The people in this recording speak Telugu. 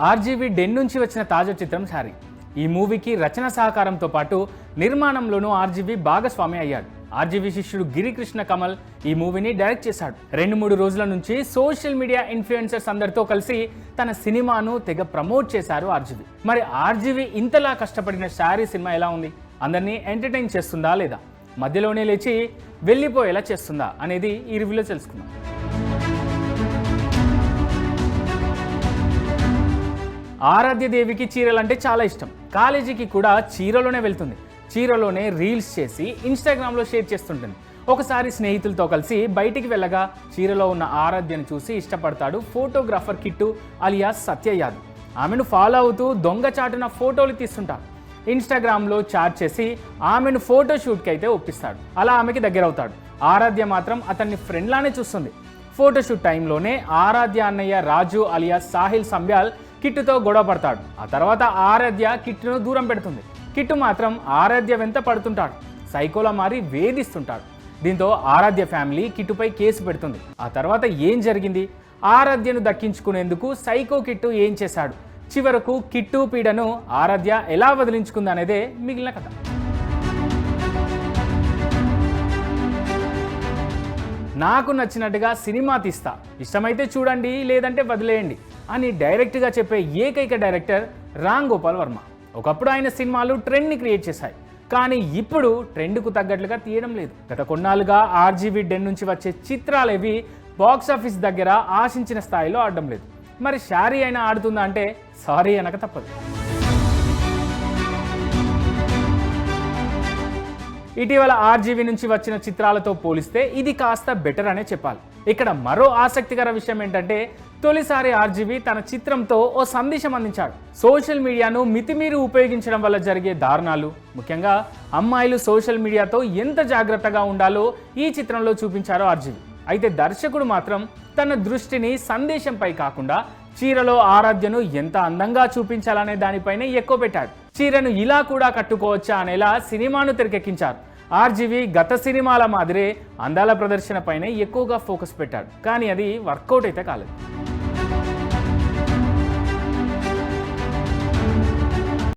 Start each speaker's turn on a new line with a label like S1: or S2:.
S1: ఆర్జీవి డెన్ నుంచి వచ్చిన తాజా చిత్రం శారీ ఈ మూవీకి రచన సహకారంతో పాటు నిర్మాణంలోనూ ఆర్జీవి భాగస్వామి అయ్యాడు. ఆర్జీవి శిష్యుడు గిరికృష్ణ కమల్ ఈ మూవీని డైరెక్ట్ చేశాడు. రెండు మూడు రోజుల నుంచి సోషల్ మీడియా ఇన్ఫ్లుయెన్సర్స్ అందరితో కలిసి తన సినిమాను తెగ ప్రమోట్ చేశారు ఆర్జీవి. మరి ఆర్జీవి ఇంతలా కష్టపడిన శారీ సినిమా ఎలా ఉంది? అందరినీ ఎంటర్టైన్ చేస్తుందా లేదా? మధ్యలోనే లేచి వెళ్ళిపోయేలా చేస్తుందా? అనేది ఈ రివ్యూలో తెలుసుకుందాం. ఆరాధ్య దేవికి చీరలంటే చాలా ఇష్టం. కాలేజీకి కూడా చీరలోనే వెళ్తుంది. చీరలోనే రీల్స్ చేసి ఇన్స్టాగ్రామ్లో షేర్ చేస్తుంటుంది. ఒకసారి స్నేహితులతో కలిసి బయటికి వెళ్ళగా చీరలో ఉన్న ఆరాధ్యను చూసి ఇష్టపడతాడు ఫోటోగ్రాఫర్ కిట్టు అలియాస్ సత్య యాదవ్. ఆమెను ఫాలో అవుతూ దొంగచాటున ఫోటోలు తీస్తుంటాడు ఇన్స్టాగ్రామ్లో చాట్ చేసి ఆమెను ఫోటోషూట్కి అయితే ఒప్పిస్తాడు. అలా ఆమెకి దగ్గర అవుతాడు ఆరాధ్య మాత్రం అతన్ని ఫ్రెండ్లానే చూస్తుంది. ఫోటోషూట్ టైంలోనే ఆరాధ్య అన్నయ్య రాజు అలియా సాహిల్ సంబ్యాల్ కిట్టుతో గొడవ పడతాడు. ఆ తర్వాత ఆరాధ్య కిట్టును దూరం పెడుతుంది. కిట్టు మాత్రం ఆరాధ్య వెంత పడుతుంటాడు. సైకోలా మారి వేధిస్తుంటాడు. దీంతో ఆరాధ్య ఫ్యామిలీ కిట్టుపై కేసు పెడుతుంది. ఆ తర్వాత ఏం జరిగింది? ఆరాధ్యను దక్కించుకునేందుకు సైకో కిట్టు ఏం చేశాడు? చివరకు కిట్టు పీడను ఆరాధ్య ఎలా వదిలించుకుందనేదే మిగిలిన కథ. నాకు నచ్చినట్టుగా సినిమా తీస్తా. ఇష్టమైతే చూడండి లేదంటే వదిలేయండి అని డైరెక్ట్గా చెప్పే ఏకైక డైరెక్టర్ రామ్ గోపాల్ వర్మ. ఒకప్పుడు ఆయన సినిమాలు ట్రెండ్ని క్రియేట్ చేశాయి. కానీ ఇప్పుడు ట్రెండ్కు తగ్గట్లుగా తీయడం లేదు. గత కొన్నాళ్ళుగా ఆర్జీబీ డెన్ నుంచి వచ్చే చిత్రాలేవి బాక్స్ ఆఫీస్ దగ్గర ఆశించిన స్థాయిలో ఆడడం లేదు. మరి శారీ అయినా ఆడుతుందా అంటే సారీ అనక తప్పదు. ఇటీవల ఆర్జీవీ నుంచి వచ్చిన చిత్రాలతో పోలిస్తే ఇది కాస్త బెటర్ అనే చెప్పాలి. ఇక్కడ మరో ఆసక్తికర విషయం ఏంటంటే తొలిసారి ఆర్జీవీ తన చిత్రంతో ఓ సందేశం అందించాడు. సోషల్ మీడియాను మితిమీరి ఉపయోగించడం వల్ల జరిగే దారుణాలు ముఖ్యంగా అమ్మాయిలు సోషల్ మీడియాతో ఎంత జాగ్రత్తగా ఉండాలో ఈ చిత్రంలో చూపించారు ఆర్జీవీ. అయితే దర్శకుడు మాత్రం తన దృష్టిని సందేశంపై కాకుండా చీరలో ఆరాధ్యను ఎంత అందంగా చూపించాలనే దానిపైనే ఎక్కువ పెట్టాడు. చీరను ఇలా కూడా కట్టుకోవచ్చా అనేలా సినిమాను తెరకెక్కించారు. ఆర్జీవి గత సినిమాల మాదిరే అందాల ప్రదర్శనపైనే ఎక్కువగా ఫోకస్ పెట్టాడు. కానీ అది వర్కౌట్ అయితే కాలేదు.